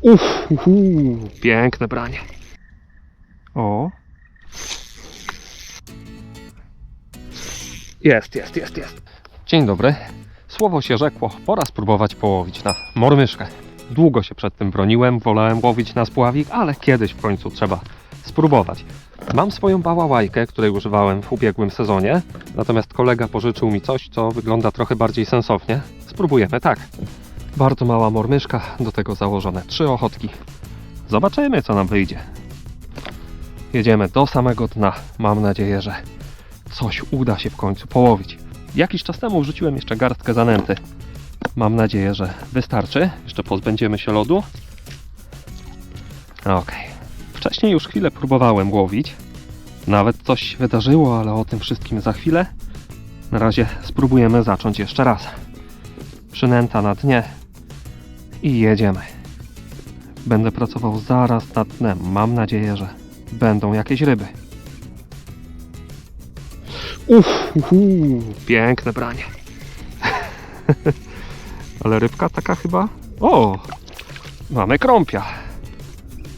Uff, uhu, piękne branie. O. Jest, jest, jest, jest. Dzień dobry. Słowo się rzekło, pora spróbować połowić na mormyszkę. Długo się przed tym broniłem, wolałem łowić na spławik, ale kiedyś w końcu trzeba spróbować. Mam swoją bałałajkę, której używałem w ubiegłym sezonie, natomiast kolega pożyczył mi coś, co wygląda trochę bardziej sensownie. Spróbujemy, tak. Bardzo mała mormyszka, do tego założone trzy ochotki. Zobaczymy, co nam wyjdzie. Jedziemy do samego dna. Mam nadzieję, że coś uda się w końcu połowić. Jakiś czas temu wrzuciłem jeszcze garstkę zanęty. Mam nadzieję, że wystarczy. Jeszcze pozbędziemy się lodu. Okej. Wcześniej już chwilę próbowałem łowić. Nawet coś się wydarzyło, ale o tym wszystkim za chwilę. Na razie spróbujemy zacząć jeszcze raz. Przynęta na dnie i jedziemy. Będę pracował zaraz nad dnem. Mam nadzieję, że będą jakieś ryby. Uff, uhu, piękne branie. Ale rybka taka chyba. O! Mamy krąpia.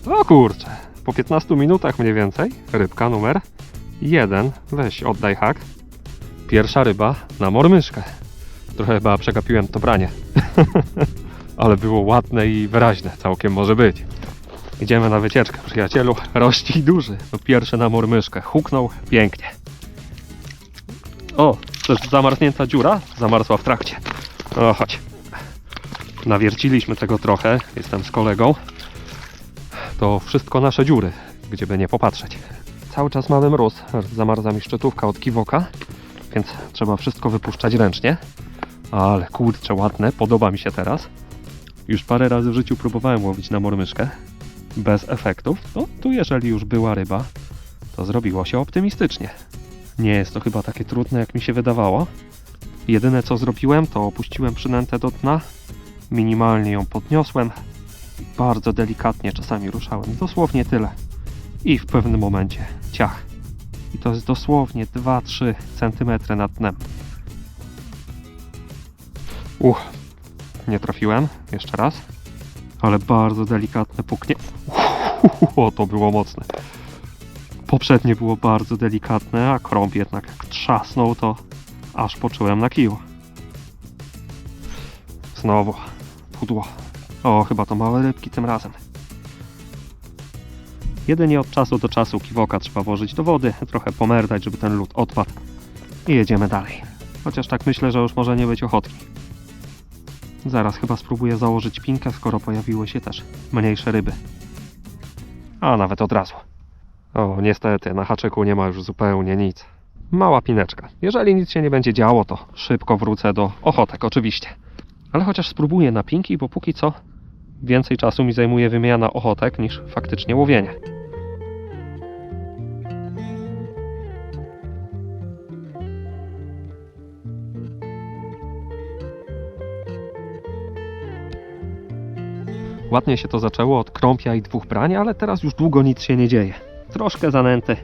O kurczę. Po 15 minutach mniej więcej. Rybka numer jeden. Weź, oddaj hak. Pierwsza ryba na mormyszkę. Trochę chyba przegapiłem to branie. Ale było ładne i wyraźne. Całkiem może być. Idziemy na wycieczkę, przyjacielu. Rości duży. To pierwsze na mormyszkę. Huknął pięknie. O, to jest zamarznięta dziura. Zamarzła w trakcie. O, chodź. Nawierciliśmy tego trochę. Jestem z kolegą. To wszystko nasze dziury, gdzie by nie popatrzeć. Cały czas mamy mróz. Zamarza mi szczytówka od kiwoka, więc trzeba wszystko wypuszczać ręcznie. Ale kurczę, ładne. Podoba mi się teraz. Już parę razy w życiu próbowałem łowić na mormyszkę. Bez efektów. No, tu jeżeli już była ryba, to zrobiło się optymistycznie. Nie jest to chyba takie trudne, jak mi się wydawało. Jedyne co zrobiłem, to opuściłem przynętę do dna, minimalnie ją podniosłem i bardzo delikatnie czasami ruszałem. Dosłownie tyle. I w pewnym momencie ciach. I to jest dosłownie 2-3 cm nad dnem. Uch, nie trafiłem. Jeszcze raz. Ale bardzo delikatne puknie. O, to było mocne. Poprzednie było bardzo delikatne, a krąb jednak jak trzasnął, to aż poczułem na kiju. Znowu pudło. O, chyba to małe rybki tym razem. Jedynie od czasu do czasu kiwoka trzeba włożyć do wody, trochę pomerdać, żeby ten lód odpadł. I jedziemy dalej. Chociaż tak myślę, że już może nie być ochotki. Zaraz chyba spróbuję założyć pinkę, skoro pojawiły się też mniejsze ryby. A nawet od razu. O, niestety, na haczyku nie ma już zupełnie nic. Mała pineczka. Jeżeli nic się nie będzie działo, to szybko wrócę do ochotek, oczywiście. Ale chociaż spróbuję na pinki, bo póki co więcej czasu mi zajmuje wymiana ochotek niż faktycznie łowienie. Ładnie się to zaczęło od krąpia i dwóch brań, ale teraz już długo nic się nie dzieje. Troszkę zanęty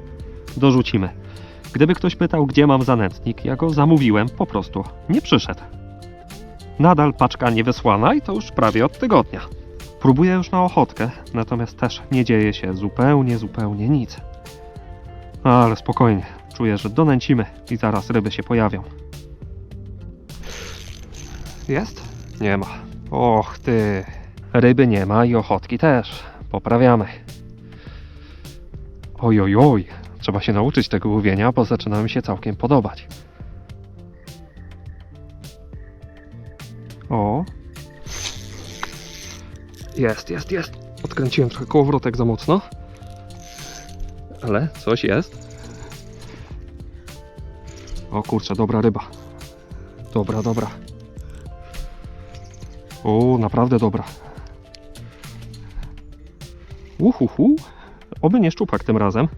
dorzucimy. Gdyby ktoś pytał, gdzie mam zanętnik, ja go zamówiłem, po prostu nie przyszedł. Nadal paczka niewysłana i to już prawie od tygodnia. Próbuję już na ochotkę, natomiast też nie dzieje się zupełnie, zupełnie nic. Ale spokojnie, czuję, że donęcimy i zaraz ryby się pojawią. Jest? Nie ma. Och ty. Ryby nie ma i ochotki też. Poprawiamy. Oj, oj, oj. Trzeba się nauczyć tego łowienia, bo zaczyna mi się całkiem podobać. O. Jest, jest, jest. Odkręciłem trochę kołowrotek za mocno. Ale coś jest. O kurczę, dobra ryba. Dobra, dobra. O, naprawdę dobra. Uhuhu. Oby nie szczupak tym razem.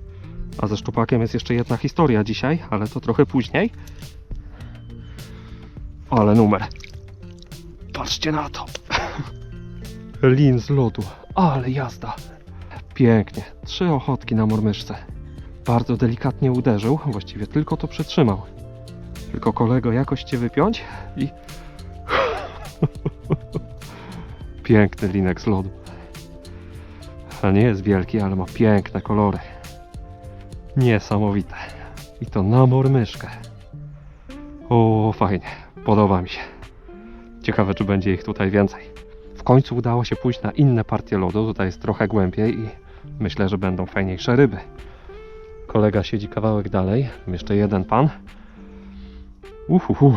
A ze szczupakiem jest jeszcze jedna historia dzisiaj, ale to trochę później. Ale numer. Patrzcie na to. Lin z lodu. Ale jazda. Pięknie. Trzy ochotki na mormyszce. Bardzo delikatnie uderzył, właściwie tylko to przytrzymał. Tylko kolego jakoś cię wypiąć i... Piękny linek z lodu. A nie jest wielki, ale ma piękne kolory. Niesamowite. I to na mormyszkę. O, fajnie. Podoba mi się. Ciekawe, czy będzie ich tutaj więcej. W końcu udało się pójść na inne partie lodu. Tutaj jest trochę głębiej i myślę, że będą fajniejsze ryby. Kolega siedzi kawałek dalej. Jeszcze jeden pan. Uhuhu.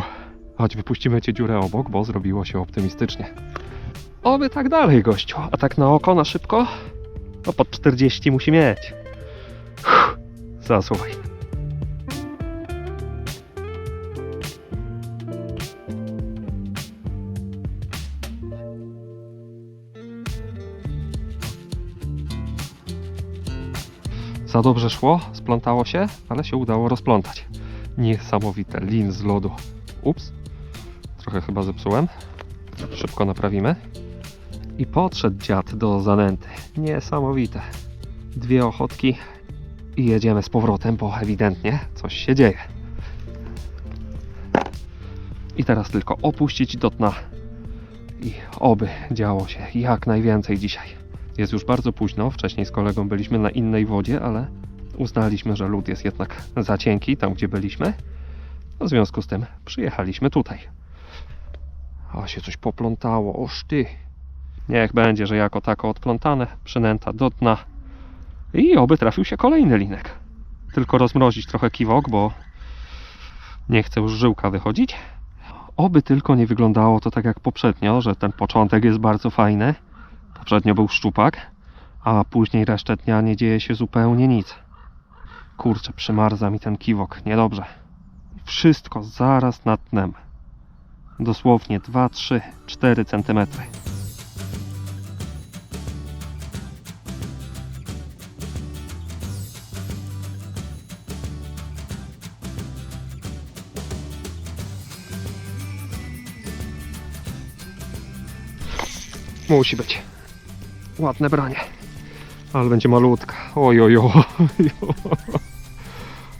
Chodź, wypuścimy cię dziurę obok, bo zrobiło się optymistycznie. Oby tak dalej, gościu. A tak na oko, na szybko? No pod 40 musi mieć. Zasuwaj. Za dobrze szło, splątało się, ale się udało rozplątać. Niesamowite lin z lodu. Ups, trochę chyba zepsułem. Szybko naprawimy. I podszedł dziad do zanęty. Niesamowite. Dwie ochotki i jedziemy z powrotem, bo ewidentnie coś się dzieje. I teraz tylko opuścić do dna. I oby działo się jak najwięcej dzisiaj. Jest już bardzo późno. Wcześniej z kolegą byliśmy na innej wodzie, ale uznaliśmy, że lód jest jednak za cienki tam, gdzie byliśmy. W związku z tym przyjechaliśmy tutaj. A się coś poplątało, oż ty. Niech będzie, że jako tako odplątane, przynęta do dna. I oby trafił się kolejny linek. Tylko rozmrozić trochę kiwok, bo nie chce już żyłka wychodzić. Oby tylko nie wyglądało to tak jak poprzednio, że ten początek jest bardzo fajny. Poprzednio był szczupak, a później resztę dnia nie dzieje się zupełnie nic. Kurczę, przymarza mi ten kiwok, niedobrze. Wszystko zaraz nad dnem. Dosłownie 2, 3, 4 centymetry. Musi być. Ładne branie. Ale będzie malutka. Oj, oj, oj.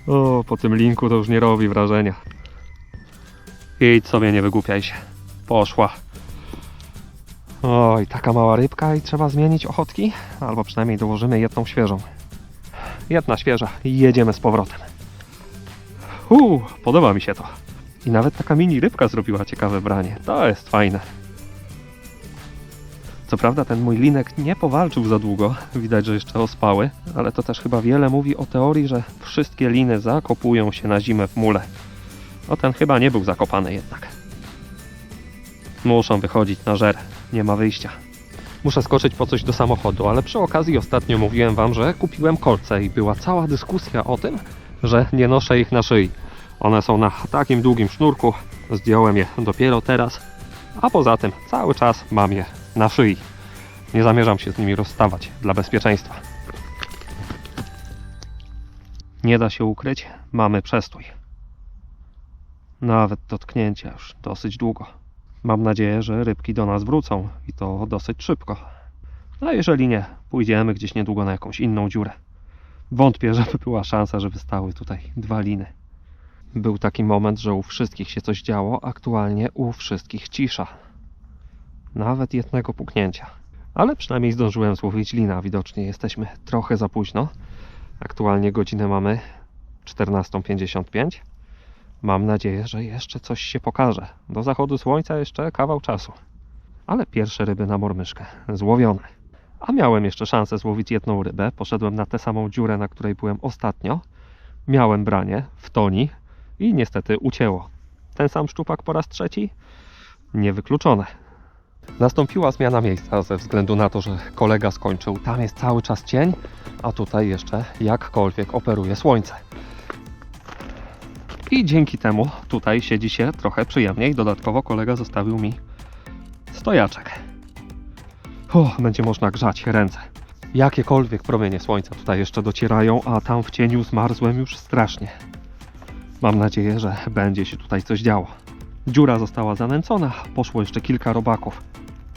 O, po tym linku to już nie robi wrażenia. Idź sobie, nie wygłupiaj się. Poszła. Oj, taka mała rybka i trzeba zmienić ochotki? Albo przynajmniej dołożymy jedną świeżą. Jedna świeża i jedziemy z powrotem. Uuu, podoba mi się to. I nawet taka mini rybka zrobiła ciekawe branie. To jest fajne. Co prawda ten mój linek nie powalczył za długo, widać, że jeszcze ospały, ale to też chyba wiele mówi o teorii, że wszystkie liny zakopują się na zimę w mule. O ten chyba nie był zakopany jednak. Muszą wychodzić na żer, nie ma wyjścia. Muszę skoczyć po coś do samochodu, ale przy okazji ostatnio mówiłem wam, że kupiłem kolce i była cała dyskusja o tym, że nie noszę ich na szyi. One są na takim długim sznurku, zdjąłem je dopiero teraz, a poza tym cały czas mam je na szyi. Nie zamierzam się z nimi rozstawać dla bezpieczeństwa. Nie da się ukryć, mamy przestój. Nawet dotknięcia już dosyć długo. Mam nadzieję, że rybki do nas wrócą i to dosyć szybko. A jeżeli nie, pójdziemy gdzieś niedługo na jakąś inną dziurę. Wątpię, żeby była szansa, żeby stały tutaj dwa liny. Był taki moment, że u wszystkich się coś działo, aktualnie u wszystkich cisza. Nawet jednego puknięcia. Ale przynajmniej zdążyłem złowić lina. Widocznie jesteśmy trochę za późno. Aktualnie godzinę mamy 14.55. Mam nadzieję, że jeszcze coś się pokaże. Do zachodu słońca jeszcze kawał czasu. Ale pierwsze ryby na mormyszkę złowione. A miałem jeszcze szansę złowić jedną rybę. Poszedłem na tę samą dziurę, na której byłem ostatnio. Miałem branie w toni i niestety ucięło. Ten sam szczupak po raz trzeci? Niewykluczone. Nastąpiła zmiana miejsca ze względu na to, że kolega skończył. Tam jest cały czas cień, a tutaj jeszcze jakkolwiek operuje słońce. I dzięki temu tutaj siedzi się trochę przyjemniej. Dodatkowo kolega zostawił mi stojaczek. O, będzie można grzać ręce. Jakiekolwiek promienie słońca tutaj jeszcze docierają, a tam w cieniu zmarzłem już strasznie. Mam nadzieję, że będzie się tutaj coś działo. Dziura została zanęcona, poszło jeszcze kilka robaków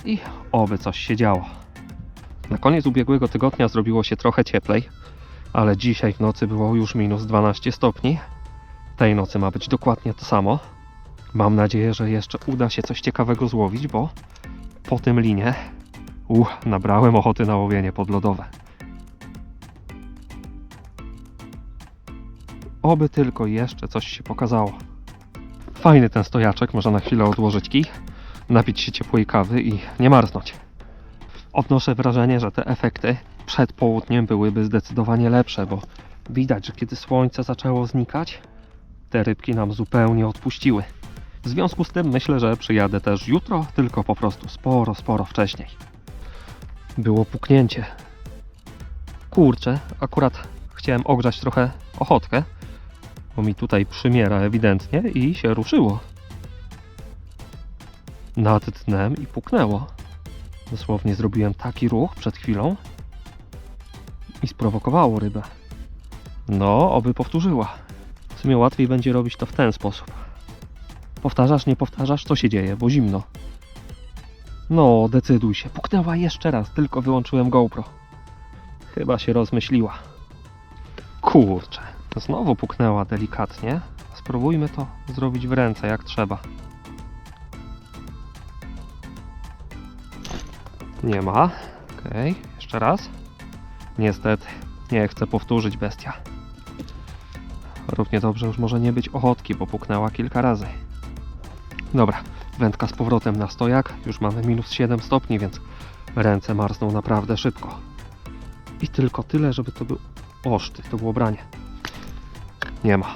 i oby coś się działo. Na koniec ubiegłego tygodnia zrobiło się trochę cieplej, ale dzisiaj w nocy było już minus 12 stopni. Tej nocy ma być dokładnie to samo. Mam nadzieję, że jeszcze uda się coś ciekawego złowić, bo po tym linie Uch, nabrałem ochoty na łowienie podlodowe. Oby tylko jeszcze coś się pokazało. Fajny ten stojaczek, można na chwilę odłożyć kij, napić się ciepłej kawy i nie marznąć. Odnoszę wrażenie, że te efekty przed południem byłyby zdecydowanie lepsze, bo widać, że kiedy słońce zaczęło znikać, te rybki nam zupełnie odpuściły. W związku z tym myślę, że przyjadę też jutro, tylko po prostu sporo, sporo wcześniej. Było puknięcie. Kurczę, akurat chciałem ogrzać trochę ochotkę, bo mi tutaj przymiera ewidentnie i się ruszyło. Nad dnem i puknęło. Dosłownie zrobiłem taki ruch przed chwilą i sprowokowało rybę. No, oby powtórzyła. W sumie łatwiej będzie robić to w ten sposób. Powtarzasz, nie powtarzasz, co się dzieje, bo zimno. No, decyduj się. Puknęła jeszcze raz, tylko wyłączyłem GoPro. Chyba się rozmyśliła. Kurczę, znowu puknęła delikatnie. Spróbujmy to zrobić w ręce, jak trzeba. Nie ma. Okej, jeszcze raz. Niestety, nie chcę powtórzyć bestia. Równie dobrze już może nie być ochotki, bo puknęła kilka razy. Dobra, wędka z powrotem na stojak. Już mamy minus 7 stopni, więc ręce marzną naprawdę szybko. I tylko tyle, żeby to był oszty, to było branie. Nie ma.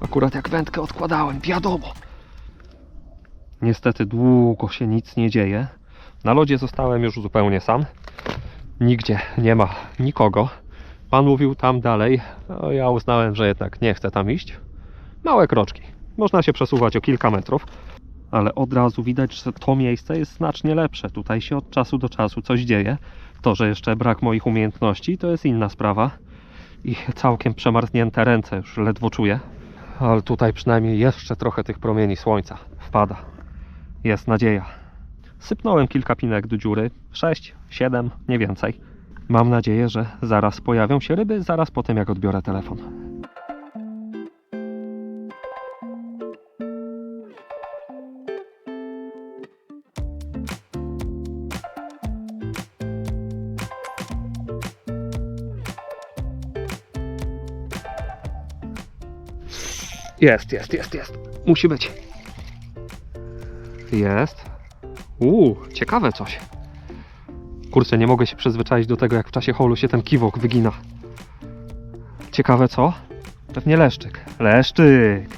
Akurat jak wędkę odkładałem, wiadomo. Niestety długo się nic nie dzieje. Na lodzie zostałem już zupełnie sam. Nigdzie nie ma nikogo. Pan mówił tam dalej. No, ja uznałem, że jednak nie chcę tam iść. Małe kroczki. Można się przesuwać o kilka metrów, ale od razu widać, że to miejsce jest znacznie lepsze. Tutaj się od czasu do czasu coś dzieje. To, że jeszcze brak moich umiejętności, to jest inna sprawa. I całkiem przemarznięte ręce już ledwo czuję. Ale tutaj przynajmniej jeszcze trochę tych promieni słońca wpada. Jest nadzieja. Sypnąłem kilka pinek do dziury. 6, 7, nie więcej. Mam nadzieję, że zaraz pojawią się ryby, zaraz po tym jak odbiorę telefon. Jest, jest, jest, jest. Musi być. Jest. Uuu, ciekawe coś. Kurczę, nie mogę się przyzwyczaić do tego, jak w czasie holu się ten kiwok wygina. Ciekawe co? Pewnie leszczyk. Leszczyk!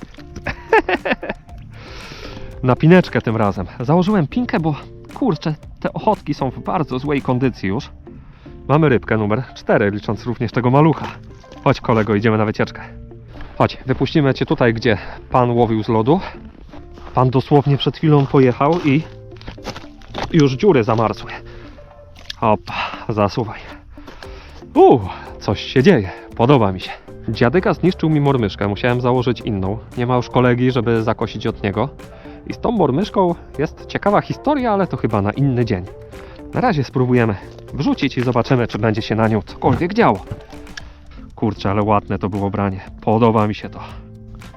Na pineczkę tym razem. Założyłem pinkę, bo kurczę, te ochotki są w bardzo złej kondycji już. Mamy rybkę numer 4, licząc również tego malucha. Chodź kolego, idziemy na wycieczkę. Chodź, wypuścimy cię tutaj, gdzie pan łowił z lodu. Pan dosłownie przed chwilą pojechał i już dziury zamarzły. Opa, zasuwaj. Uuu, coś się dzieje. Podoba mi się. Dziadyka zniszczył mi mormyszkę, musiałem założyć inną. Nie ma już kolegi, żeby zakosić od niego. I z tą mormyszką jest ciekawa historia, ale to chyba na inny dzień. Na razie spróbujemy wrzucić i zobaczymy, czy będzie się na nią cokolwiek działo. Kurczę, ale ładne to było branie. Podoba mi się to.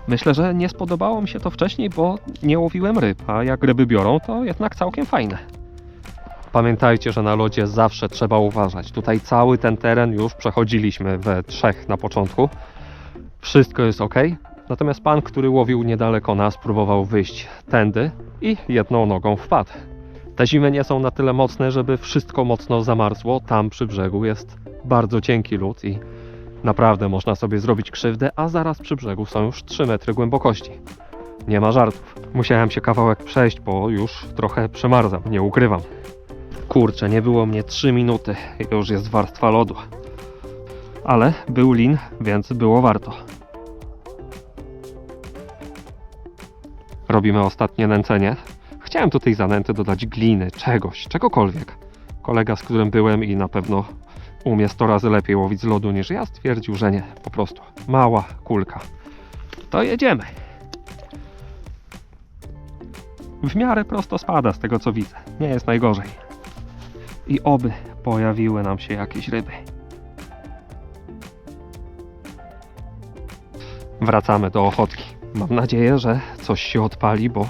Myślę, że nie spodobało mi się to wcześniej, bo nie łowiłem ryb, a jak ryby biorą, to jednak całkiem fajne. Pamiętajcie, że na lodzie zawsze trzeba uważać. Tutaj cały ten teren już przechodziliśmy we trzech na początku. Wszystko jest ok. Natomiast pan, który łowił niedaleko nas, próbował wyjść tędy i jedną nogą wpadł. Te zimy nie są na tyle mocne, żeby wszystko mocno zamarzło. Tam przy brzegu jest bardzo cienki lód i naprawdę można sobie zrobić krzywdę, a zaraz przy brzegu są już 3 metry głębokości. Nie ma żartów. Musiałem się kawałek przejść, bo już trochę przemarzam, nie ukrywam. Kurczę, nie było mnie 3 minuty, już jest warstwa lodu. Ale był lin, więc było warto. Robimy ostatnie nęcenie. Chciałem do tej zanęty dodać gliny, czegoś, czegokolwiek. Kolega, z którym byłem i na pewno umie 100 razy lepiej łowić z lodu niż ja, stwierdził, że nie. Po prostu mała kulka. To jedziemy. W miarę prosto spada z tego co widzę. Nie jest najgorzej. I oby pojawiły nam się jakieś ryby. Wracamy do ochotki. Mam nadzieję, że coś się odpali, bo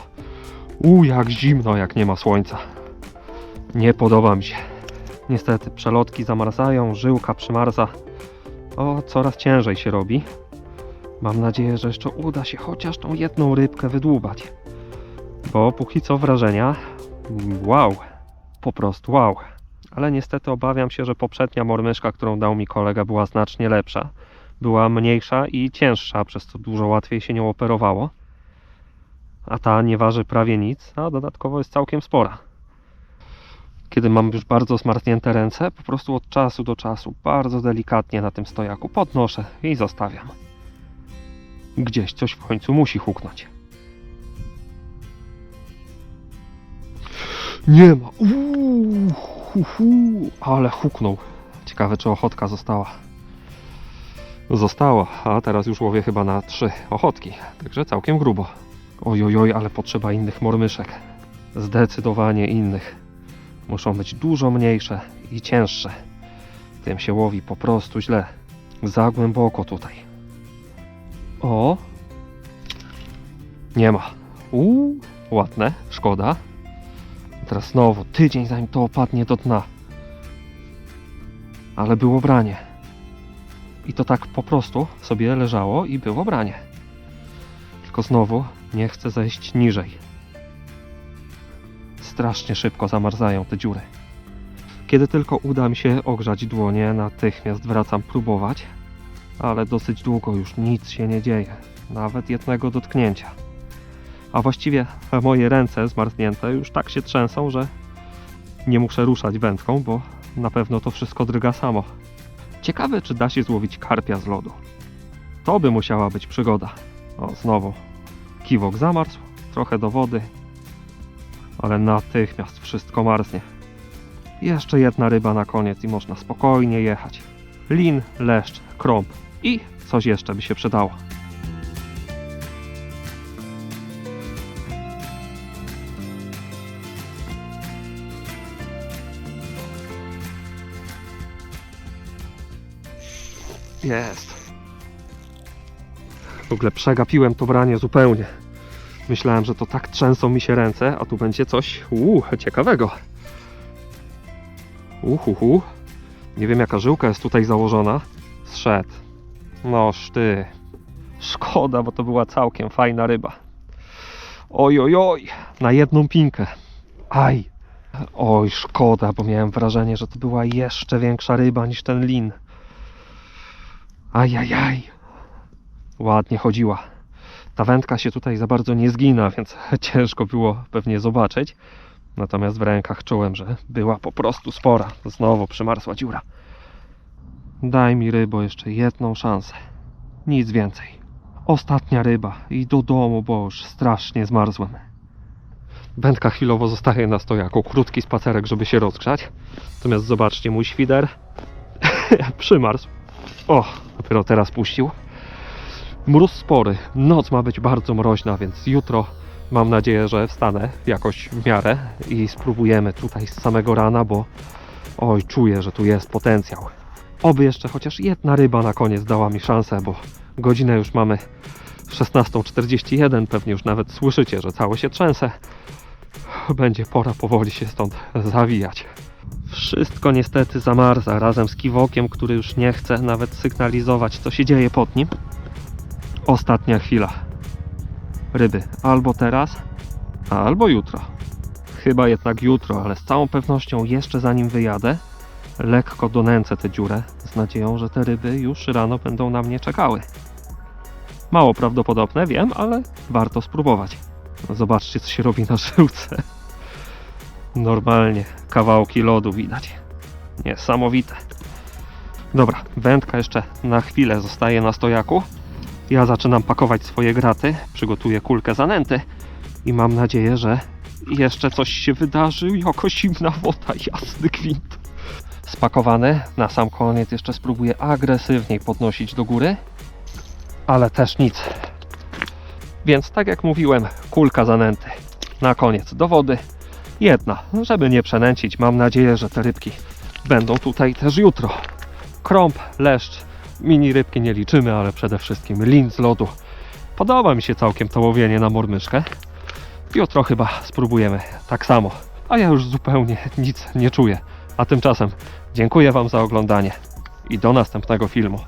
u jak zimno, jak nie ma słońca. Nie podoba mi się. Niestety przelotki zamarzają, żyłka przymarza. O, coraz ciężej się robi. Mam nadzieję, że jeszcze uda się chociaż tą jedną rybkę wydłubać. Bo póki co wrażenia wow, po prostu wow. Ale niestety obawiam się, że poprzednia mormyszka, którą dał mi kolega, była znacznie lepsza. Była mniejsza i cięższa, przez co dużo łatwiej się nią operowało. A ta nie waży prawie nic, a dodatkowo jest całkiem spora. Kiedy mam już bardzo zmarznięte ręce, po prostu od czasu do czasu bardzo delikatnie na tym stojaku podnoszę i zostawiam. Gdzieś coś w końcu musi huknąć. Nie ma. Uuu, hu, hu, ale huknął. Ciekawe, czy ochotka została. Została, a teraz już łowię chyba na trzy ochotki, także całkiem grubo. Oj, oj, oj, ale potrzeba innych mormyszek. Zdecydowanie innych. Muszą być dużo mniejsze i cięższe. Tym się łowi po prostu źle. Za głęboko tutaj. O! Nie ma. Uuu, ładne, szkoda. Teraz znowu tydzień zanim to opadnie do dna. Ale było branie. I to tak po prostu sobie leżało i było branie. Tylko znowu nie chcę zejść niżej. Strasznie szybko zamarzają te dziury. Kiedy tylko uda mi się ogrzać dłonie, natychmiast wracam próbować, ale dosyć długo już nic się nie dzieje, nawet jednego dotknięcia. A właściwie moje ręce zmarznięte już tak się trzęsą, że nie muszę ruszać wędką, bo na pewno to wszystko drga samo. Ciekawe, czy da się złowić karpia z lodu. To by musiała być przygoda. O, znowu. Kiwok zamarzł, trochę do wody, ale natychmiast wszystko marznie. Jeszcze jedna ryba na koniec i można spokojnie jechać. Lin, leszcz, krąb i coś jeszcze by się przydało. Jest. W ogóle przegapiłem to branie zupełnie. Myślałem, że to tak trzęsą mi się ręce, a tu będzie coś uu, ciekawego. Uhuhu. Nie wiem jaka żyłka jest tutaj założona. Zszedł. Noż ty. Szkoda, bo to była całkiem fajna ryba. Oj, oj, oj. Na jedną pinkę. Aj. Oj, szkoda, bo miałem wrażenie, że to była jeszcze większa ryba niż ten lin. Ajajaj. Ładnie chodziła. Ta wędka się tutaj za bardzo nie zgina, więc ciężko było pewnie zobaczyć. Natomiast w rękach czułem, że była po prostu spora. Znowu przymarzła dziura. Daj mi rybo jeszcze jedną szansę. Nic więcej. Ostatnia ryba i do domu, bo już strasznie zmarzłem. Wędka chwilowo zostaje na stojaku. Krótki spacerek, żeby się rozgrzać. Natomiast zobaczcie, mój świder przymarzł. O, dopiero teraz puścił. Mróz spory. Noc ma być bardzo mroźna, więc jutro mam nadzieję, że wstanę jakoś w miarę i spróbujemy tutaj z samego rana, bo oj, czuję, że tu jest potencjał. Oby jeszcze chociaż jedna ryba na koniec dała mi szansę, bo godzinę już mamy 16.41, pewnie już nawet słyszycie, że cały się trzęsę. Będzie pora powoli się stąd zawijać. Wszystko niestety zamarza razem z kiwokiem, który już nie chce nawet sygnalizować, co się dzieje pod nim. Ostatnia chwila. Ryby albo teraz, albo jutro. Chyba jednak jutro, ale z całą pewnością jeszcze zanim wyjadę, lekko donęcę tę dziurę z nadzieją, że te ryby już rano będą na mnie czekały. Mało prawdopodobne, wiem, ale warto spróbować. Zobaczcie, co się robi na żyłce. Normalnie kawałki lodu widać. Niesamowite. Dobra, wędka jeszcze na chwilę zostaje na stojaku. Ja zaczynam pakować swoje graty, przygotuję kulkę zanęty i mam nadzieję, że jeszcze coś się wydarzy. Jaka zimna woda, jasny gwint. Spakowany, na sam koniec jeszcze spróbuję agresywniej podnosić do góry, ale też nic. Więc tak jak mówiłem, kulka zanęty. Na koniec do wody. Jedna, żeby nie przenęcić. Mam nadzieję, że te rybki będą tutaj też jutro. Krąb, leszcz, mini rybki nie liczymy, ale przede wszystkim lin z lodu. Podoba mi się całkiem to łowienie na mormyszkę. Jutro chyba spróbujemy tak samo. a ja już zupełnie nic nie czuję. A tymczasem dziękuję Wam za oglądanie i do następnego filmu.